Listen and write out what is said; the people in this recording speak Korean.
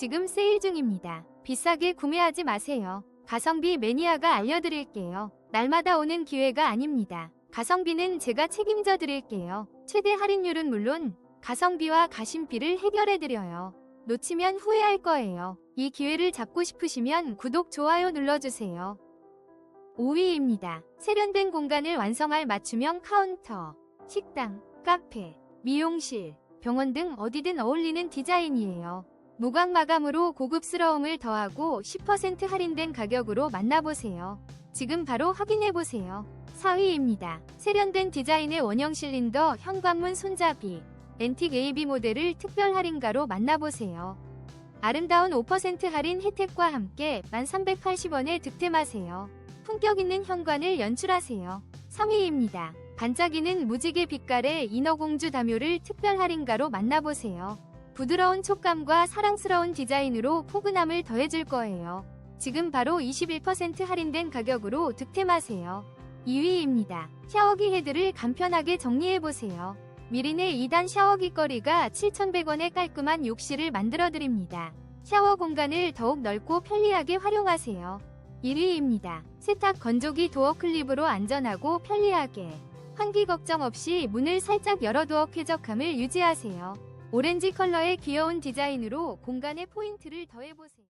지금 세일 중입니다. 비싸게 구매하지 마세요. 가성비 매니아가 알려드릴게요. 날마다 오는 기회가 아닙니다. 가성비는 제가 책임져 드릴게요. 최대 할인율은 물론 가성비와 가심비를 해결해 드려요. 놓치면 후회할 거예요. 이 기회를 잡고 싶으시면 구독, 좋아요 눌러주세요. 5위입니다. 세련된 공간을 완성할 맞춤형 카운터, 식당, 카페, 미용실, 병원 등 어디든 어울리는 디자인이에요. 무광 마감으로 고급스러움을 더하고 10% 할인된 가격으로 만나보세요. 지금 바로 확인해보세요. 4위입니다. 세련된 디자인의 원형 실린더 현관문 손잡이, 앤틱 AB 모델을 특별 할인가로 만나보세요. 아름다운 5% 할인 혜택과 함께 1380원에 득템하세요. 품격 있는 현관을 연출하세요. 3위입니다. 반짝이는 무지개 빛깔의 인어공주 담요를 특별 할인가로 만나보세요. 부드러운 촉감과 사랑스러운 디자인으로 포근함을 더해줄 거예요. 지금 바로 21% 할인된 가격으로 득템하세요. 2위입니다. 샤워기 헤드를 간편하게 정리해보세요. 미린의 2단 샤워기 거리가 7,100원의 깔끔한 욕실을 만들어드립니다. 샤워 공간을 더욱 넓고 편리하게 활용하세요. 1위입니다. 세탁 건조기 도어 클립으로 안전하고 편리하게 환기 걱정 없이 문을 살짝 열어두어 쾌적함을 유지하세요. 오렌지 컬러의 귀여운 디자인으로 공간에 포인트를 더해보세요.